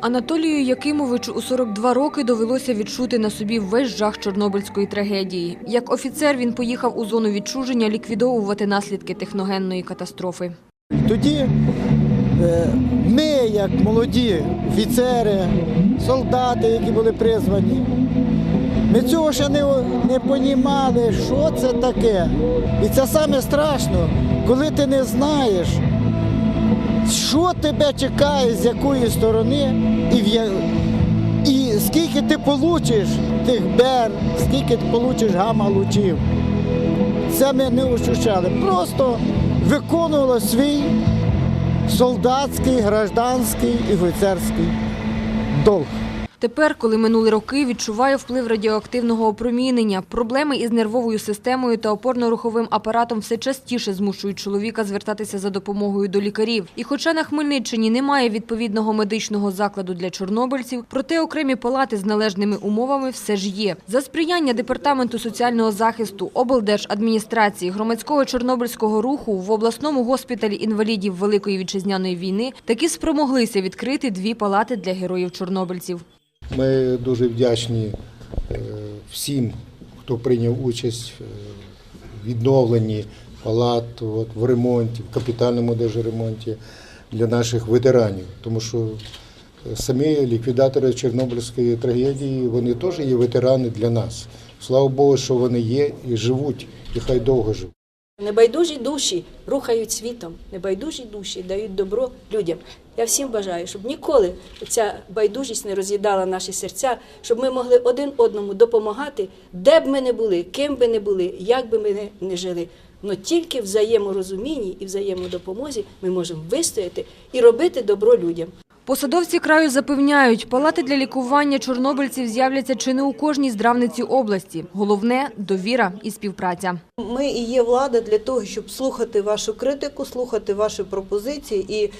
Анатолію Якимовичу у 42 роки довелося відчути на собі весь жах Чорнобильської трагедії. Як офіцер він поїхав у зону відчуження ліквідовувати наслідки техногенної катастрофи. Тоді е, ми, як молоді офіцери, солдати, які були призвані, ми цього ще не, не понімали, що це таке. І це саме страшно, коли ти не знаєш, що тебе чекає, з якої сторони, і, в, я- і скільки ти получиш тих бер, скільки ти получиш гамма-лучів. Це ми не ощущали. Просто виконували свій солдатський, гражданський і офіцерський долг. Тепер, коли минули роки, відчуває вплив радіоактивного опромінення. Проблеми із нервовою системою та опорно-руховим апаратом все частіше змушують чоловіка звертатися за допомогою до лікарів. І хоча на Хмельниччині немає відповідного медичного закладу для чорнобильців, проте окремі палати з належними умовами все ж є. За сприяння Департаменту соціального захисту, облдержадміністрації, громадського чорнобильського руху в обласному госпіталі інвалідів Великої вітчизняної війни таки спромоглися відкрити дві палати для героїв чорнобильців. Ми дуже вдячні е, всім, хто прийняв участь е, в відновленні палат, в ремонті, в капітальному ремонті для наших ветеранів. Тому що е, самі ліквідатори Чорнобильської трагедії, вони теж є ветерани для нас. Слава Богу, що вони є і живуть, і хай довго живуть. Небайдужі душі рухають світом, небайдужі душі дають добро людям. Я всім бажаю, щоб ніколи ця байдужість не роз'їдала наші серця, щоб ми могли один одному допомагати, де б ми не були, ким би не були, як би ми не, жили. Но тільки в взаєморозумінні і взаємодопомозі ми можемо вистояти і робити добро людям. Посадовці краю запевняють, палати для лікування чорнобильців з'являться чи не у кожній здравниці області. Головне – довіра і співпраця. Ми і є влада для того, щоб слухати вашу критику, слухати ваші пропозиції і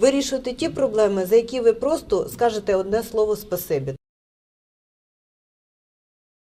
вирішувати ті проблеми, за які ви просто скажете одне слово спасибі.